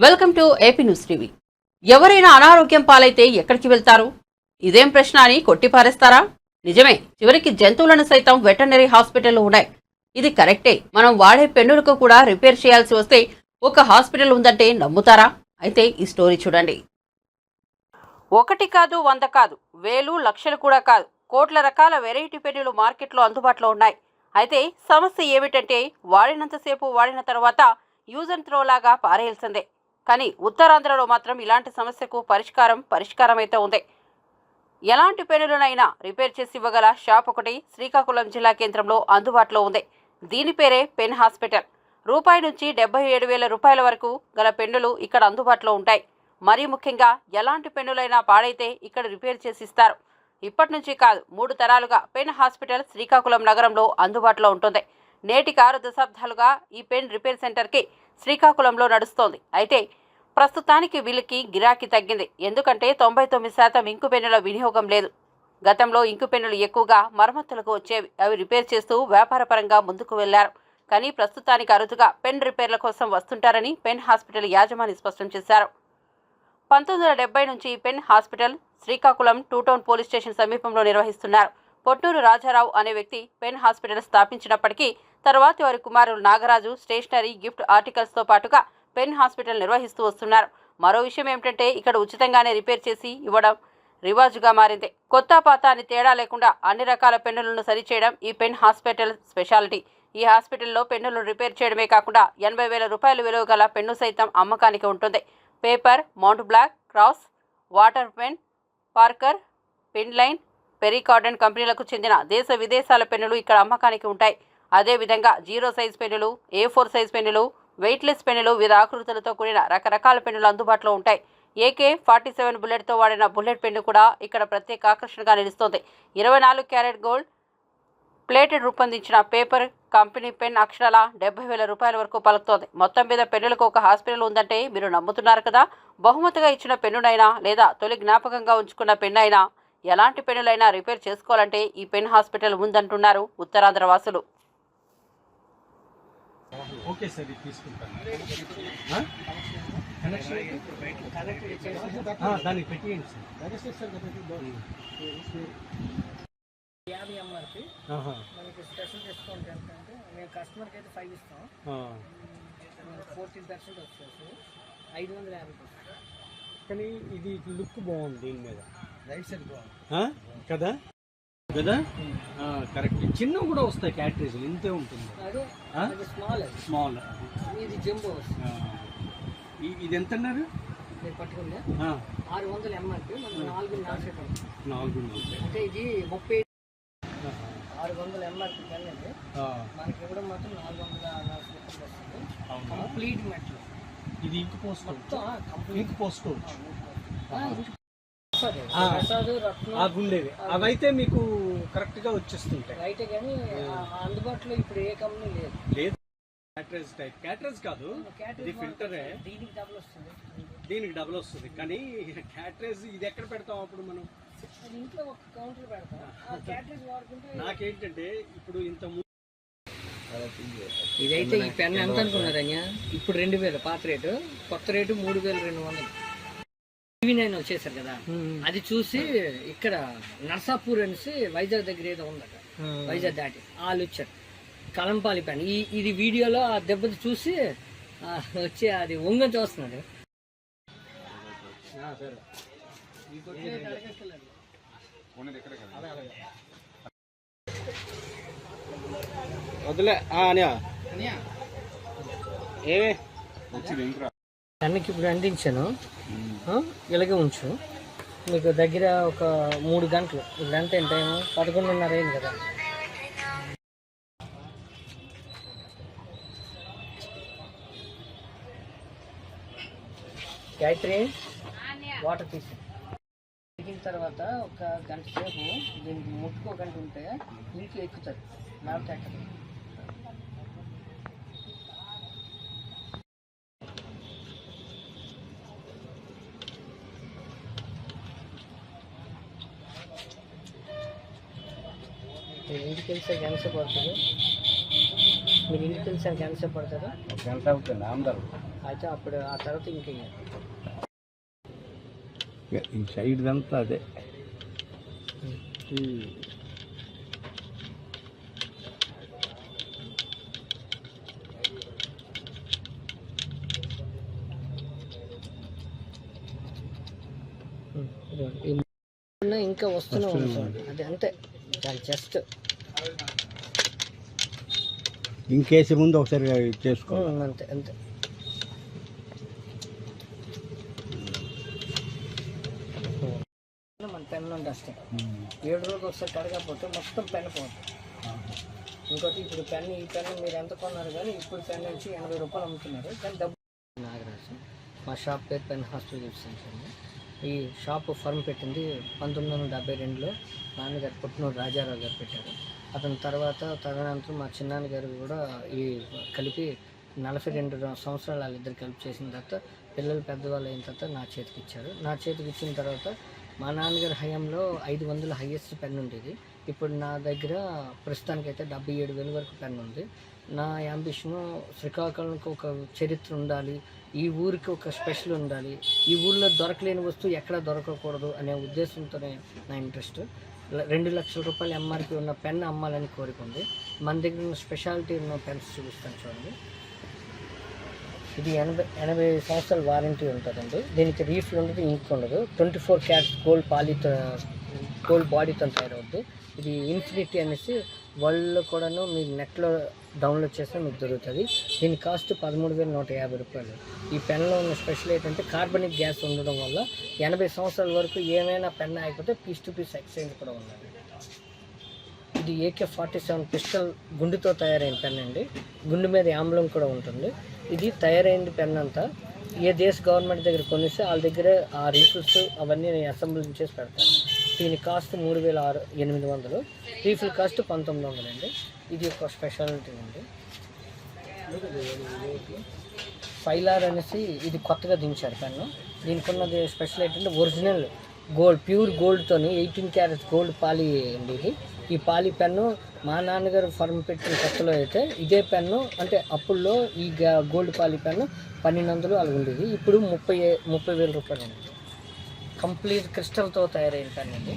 Welcome to AP news TV. ఎవరైనా అనారోగ్యం పాలైతే ఎక్కడికి వెళ్తారు? ఇదేం ప్రశ్న అని కొట్టిపారేస్తారా? నిజమే చివరికి జంతువులను సైతం వెటర్నరీ హాస్పిటల్ ఉన్నాయి. ఇది కరెక్టే మనం వాడే పెన్నులకు కూడా రిపేర్ చేయాల్సి వస్తే ఒక హాస్పిటల్ ఉందంటే నమ్ముతారా? అయితే ఈ స్టోరీ చూడండి. ఒకటి కాదు వంద కాదు వేలు లక్షలు కూడా కాదు కోట్ల రకాల వెరైటీ పెన్నులు మార్కెట్లో అందుబాటులో ఉన్నాయి. అయితే సమస్య ఏమిటంటే వాడినంతసేపు వాడిన తర్వాత యూజ్ అండ్ త్రో లాగా పారేయాల్సిందే. కానీ ఉత్తరాంధ్రలో మాత్రం ఇలాంటి సమస్యకు పరిష్కారం పరిష్కారమైతే ఉంది. ఎలాంటి పెన్నులనైనా రిపేర్ చేసి ఇవ్వగల షాప్ ఒకటి శ్రీకాకుళం జిల్లా కేంద్రంలో అందుబాటులో ఉంది. దీని పేరే పెన్ హాస్పిటల్. రూపాయి నుంచి డెబ్బై ఏడు వేల రూపాయల వరకు గల పెన్నులు ఇక్కడ అందుబాటులో ఉంటాయి. మరీ ముఖ్యంగా ఎలాంటి పెన్నులైనా పాడైతే ఇక్కడ రిపేర్ చేసి ఇస్తారు ఇప్పటి నుంచి కాదు మూడు తరాలుగా పెన్ హాస్పిటల్ శ్రీకాకుళం నగరంలో అందుబాటులో ఉంటుంది. నేటికి ఆరు దశాబ్దాలుగా ఈ పెన్ రిపేర్ సెంటర్కి శ్రీకాకుళంలో నడుస్తోంది. అయితే ప్రస్తుతానికి వీళ్ళకి గిరాకీ తగ్గింది. ఎందుకంటే తొంభై తొమ్మిది శాతం ఇంకు పెన్నుల వినియోగం లేదు. గతంలో ఇంకు పెన్నులు ఎక్కువగా మరమ్మతులకు వచ్చేవి. అవి రిపేర్ చేస్తూ వ్యాపారపరంగా ముందుకు వెళ్ళారు. కానీ ప్రస్తుతానికి అరుదుగా పెన్ రిపేర్ల కోసం వస్తుంటారని పెన్ హాస్పిటల్ యాజమాని స్పష్టం చేశారు. పంతొమ్మిది వందల నుంచి pen hospital Srikakulam two town police station సమీపంలో నిర్వహిస్తున్నారు. పొట్టూరు రాజారావు అనే వ్యక్తి పెన్ హాస్పిటల్ స్థాపించినప్పటికీ తర్వాతి వారి కుమారులు నాగరాజు స్టేషనరీ గిఫ్ట్ ఆర్టికల్స్తో పాటుగా పెన్ హాస్పిటల్ నిర్వహిస్తూ వస్తున్నారు. మరో విషయం ఏమిటంటే ఇక్కడ ఉచితంగానే రిపేర్ చేసి ఇవ్వడం రివాజుగా మారింది. కొత్త పాత అని తేడా లేకుండా అన్ని రకాల పెన్నులను సరిచేయడం ఈ పెన్ హాస్పిటల్ స్పెషాలిటీ. ఈ హాస్పిటల్లో పెన్నులను రిపేర్ చేయడమే కాకుండా ఎనభై వేల రూపాయల విలువ గల పెన్ను సైతం అమ్మకానికి ఉంటుంది. Paper mount black cross water pen Parker pen line Pierre Cardin కంపెనీలకు చెందిన దేశ విదేశాల పెన్నులు ఇక్కడ అమ్మకానికి ఉంటాయి. అదేవిధంగా జీరో సైజ్ పెన్నులు ఏ ఫోర్ సైజ్ పెన్నులు వెయిట్లెస్ పెన్నులు వివిధ ఆకృతులతో కూడిన రకరకాల పెన్నులు అందుబాటులో ఉంటాయి. ఏకే ఫార్టీ సెవెన్ బుల్లెట్తో వాడిన బుల్లెట్ పెన్ను కూడా ఇక్కడ ప్రత్యేక ఆకర్షణగా నిలుస్తోంది. ఇరవై నాలుగు క్యారెట్ గోల్డ్ ప్లేటెడ్ రూపొందించిన పేపర్ కంపెనీ పెన్ అక్షరాల డెబ్బై వేల రూపాయల వరకు పలుకుతోంది. మొత్తం మీద పెన్నులకు ఒక హాస్పిటల్ ఉందంటే మీరు నమ్ముతున్నారు కదా. బహుమతిగా ఇచ్చిన పెన్నునైనా లేదా తొలి జ్ఞాపకంగా ఉంచుకున్న పెన్ అయినా ఎలాంటి పెన్నులైనా రిపేర్ చేసుకోవాలంటే ఈ పెన్ హాస్పిటల్ ఉందంటున్నారు ఉత్తరాంధ్ర వాసులు. ఓకే సార్ ఇది తీసుకుంటాను. ఆ? కనెక్షన్ ఆ, దానికి పెట్టేయండి సార్. యాభై ఎంఆర్పి ఆహా. మనకి స్పెషల్ డిస్కౌంట్ ఏంటంటే మేము కస్టమర్కి అయితే ఫైవ్ ఇస్తాం. ఆ. ఫోర్టీన్ పర్సెంట్ వస్తుంది ఐదు వందల యాభై కానీ ఇది లుక్ బాగుంది దీని మీద. కదా? కదా? కరెక్ట్ చిన్న కూడా వస్తాయి క్యాటరీస్ ఇంతే ఉంటుంది. స్మాల్ ఇది జంబో ఇది ఎంత అన్నారు ఆరు వందల మనకి నాలుగు నాలుగు. అంటే ఇది ముప్పై. ఆరు వందల అది ఆ, మనకి ఇవ్వడం మాత్రం నాలుగు వందల వస్తుంది? కంప్లీట్ మెట్లు ఇది ఇంక పోసుకోవచ్చు. కంప్లీట్ ఇంక పోసుకోవచ్చు. ఆ. ప్రసాద్ రత్నం. ఆ గుండెవి. అవైతే మీకు కరెక్ట్గా వచ్చేస్తుంటాయి. రైటే కానీ అందుబాటులో ఇప్పుడు ఏ కంపెనీ లేదు. లేదు. క్యాటరేజ్ టైప్ క్యాటరేజ్ కాదు. క్యాటరింగ్ ఇది ఫిల్టరే దీనికి డబుల్ వస్తుంది. దీనికి డబుల్ వస్తుంది. కానీ క్యాటరేజ్ ఇది ఎక్కడ పెడతాం అప్పుడు మనం? ఇంట్లో ఒక కౌంటర్ పెడతాం. ఆ క్యాటరింగ్ వాడుకుంటే నాకేంటంటే ఇప్పుడు ఇంత ముందు ఇదైతే ఈ పెన్ ఎంత అనుకున్నారు అన్య? ఇప్పుడు రెండు వేలు. పాత రేటు. కొత్త రేటు మూడు వేల రెండు వందలు. టీవీ నైన్ వచ్చేసారు కదా. అది చూసి ఇక్కడ నర్సాపూర్ అనేసి వైజాగ్ దగ్గర ఏదో ఉందట. వైజాగ్ దాటి వాళ్ళు వచ్చారు. కలంపాలి పెన్. ఈ ఇది వీడియోలో ఆ దెబ్బది చూసి వచ్చి అది ఒంగ చూస్తున్నాడు. వదిలే ఏమే? పెన్నుకి ఇప్పుడు అందించాను. ఇలాగే ఉంచు. మీకు దగ్గర ఒక మూడు గంటలు. ఇప్పుడు ఎంత టైం? పదకొండున్నర అయింది కదా. గాయత్రి వాటర్ తీసి దిగిన తర్వాత ఒక గంట సేపు దీనికి ముట్టుకోకుండా ఉంటే ఇంట్లో ఎక్కుతుంది లేకపోతే ఎక్కదు మీరు ఇంటికి వెళ్ళాక ఎంతసేపు పడుతుంది మీరు ఇంటికి వెళ్ళాక ఎంతసేపు పడుతుంది గంట అవుతుంది అందరూ. అయితే అప్పుడు ఆ తర్వాత ఇంక ఈ సైడ్ అంతా అదే. ఇంకా వస్తూనే సార్ అది అంతే. జస్ట్ ఇంకేసే ముందు ఒకసారి చేసుకో. అంతే అంతే. మన పెన్ నుండి వస్తాయి ఏడు రోజులు ఒకసారి కడగకపోతే మొత్తం పెన్ పోతుంది. ఇంకోటి ఇప్పుడు పెన్ ఈ పెన్ మీరు ఎంత కొన్నారు కానీ ఇప్పుడు పెన్ నుంచి ఎనభై రూపాయలు అమ్ముతున్నారు. కానీ డబ్బు నాగరాజు మా షాప్ పేరు పెన్ హాస్టల్ అండి ఈ షాప్ ఫర్మ్ పెట్టింది పంతొమ్మిది వందల డెబ్బై రెండులో నాన్నగారు పుట్టినూరు రాజారావు గారు పెట్టారు. అతని తర్వాత తదనంతరం మా చిన్నాన్నగారు కూడా ఈ కలిపి నలభై రెండు సంవత్సరాలు వాళ్ళిద్దరు కలిపి చేసిన తర్వాత పిల్లలు పెద్దవాళ్ళు అయిన తర్వాత నా చేతికి ఇచ్చారు. నా చేతికి ఇచ్చిన తర్వాత మా నాన్నగారి హయాంలో ఐదు వందల హైయెస్ట్ పెన్ ఉండేది ఇప్పుడు నా దగ్గర ప్రస్తుతానికైతే డెబ్బై ఏడు వేల వరకు పెన్ ఉంది నా యాంబిషను శ్రీకాకుళంకి ఒక చరిత్ర ఉండాలి ఈ ఊరికి ఒక స్పెషల్ ఉండాలి ఈ ఊళ్ళో దొరకలేని వస్తువు ఎక్కడ దొరకకూడదు అనే ఉద్దేశంతోనే నా ఇంట్రెస్ట్ రెండు లక్షల రూపాయలు ఎంఆర్పి ఉన్న పెన్ అమ్మాలని కోరిక ఉంది మన దగ్గర ఉన్న స్పెషాలిటీ ఉన్న పెన్స్ చూపిస్తాను చూడండి. ఇది ఎనభై ఎనభై సంవత్సరాల వారంటీ ఉంటుందండి. దీనికి రీఫిల్ ఉండదు ఇంక్ ఉండదు. ట్వంటీ ఫోర్ క్యాట్స్ గోల్డ్ పాలితో గోల్డ్ బాడీతో తయారవుద్ది. ఇది ఇన్ఫినిటీ అనేసి వరల్డ్లో కూడాను మీరు నెట్లో డౌన్లోడ్ చేస్తే మీకు దొరుకుతుంది. దీని కాస్ట్ పదమూడు వేల నూట యాభై రూపాయలు. ఈ పెన్లో ఉన్న స్పెషల్ ఏంటంటే కార్బనిక్ గ్యాస్ ఉండడం వల్ల ఎనభై సంవత్సరాల వరకు ఏమైనా పెన్ అయిపోతే పీస్ టు పీస్ ఎక్స్చేంజ్ కూడా ఉన్నది ఇది ఏకే ఫార్టీ సెవెన్ పిస్టల్ గుండుతో తయారైన పెన్ అండి. గుండు మీద ఆమ్లం కూడా ఉంటుంది. ఇది తయారైంది పెన్ అంతా. ఏ దేశ గవర్నమెంట్ దగ్గర కొనిస్తే వాళ్ళ దగ్గర ఆ రీసోర్స్ అవన్నీ అసెంబ్లీ చేసి పెడతాను దీని కాస్ట్ మూడు వేల ఆరు ఎనిమిది వందలు. రీఫిల్ కాస్ట్ పంతొమ్మిది వందలు అండి. ఇది ఒక స్పెషాలిటీ అండి. ఫైలార్ అనేసి ఇది కొత్తగా దించారు పెన్ను. దీనికి ఉన్నది స్పెషల్ ఏంటంటే ఒరిజినల్ గోల్డ్ ప్యూర్ గోల్డ్తోని ఎయిటీన్ క్యారెట్స్ గోల్డ్ పాలి అండి ఇది. ఈ పాలి పెన్ను మా నాన్నగారు ఫర్మ్ పెట్టిన కొత్తలో అయితే ఇదే పెన్ను అంటే అప్పుల్లో ఈ గోల్డ్ పాలి పెన్ను పన్నెండు వందలు అలా ఉండేది. ఇప్పుడు ముప్పై ముప్పై వేల రూపాయలు ఉంది కంప్లీట్ క్రిస్టల్తో తయారైన పెన్ అండి.